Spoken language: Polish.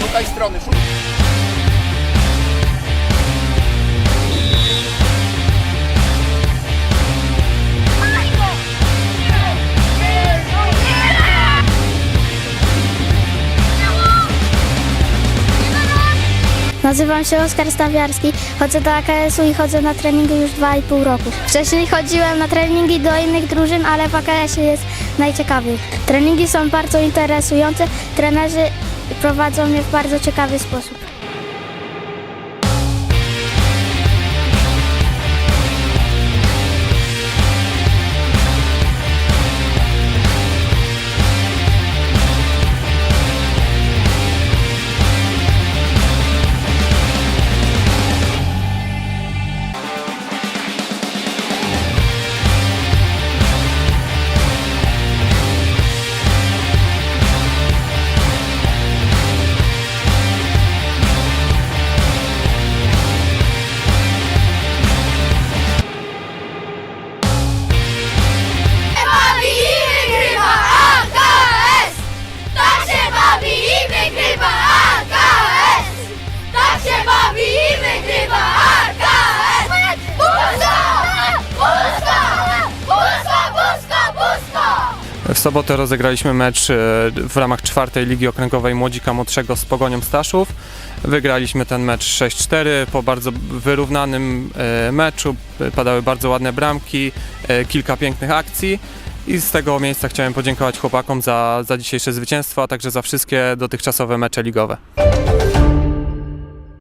Tutaj strony, szukaj. Nazywam się Oskar Stawiarski, chodzę do AKS-u i chodzę na treningi już 2,5 roku. Wcześniej chodziłem na treningi do innych drużyn, ale w AKS-ie jest najciekawiej. Treningi są bardzo interesujące, trenerzy prowadzą mnie w bardzo ciekawy sposób. W sobotę rozegraliśmy mecz e, w ramach czwartej Ligi Okręgowej Młodzika Młodszego z Pogonią Staszów. Wygraliśmy ten mecz 6-4 po bardzo wyrównanym e, meczu. Padały bardzo ładne bramki, e, kilka pięknych akcji. I z tego miejsca chciałem podziękować chłopakom za, za dzisiejsze zwycięstwo, a także za wszystkie dotychczasowe mecze ligowe.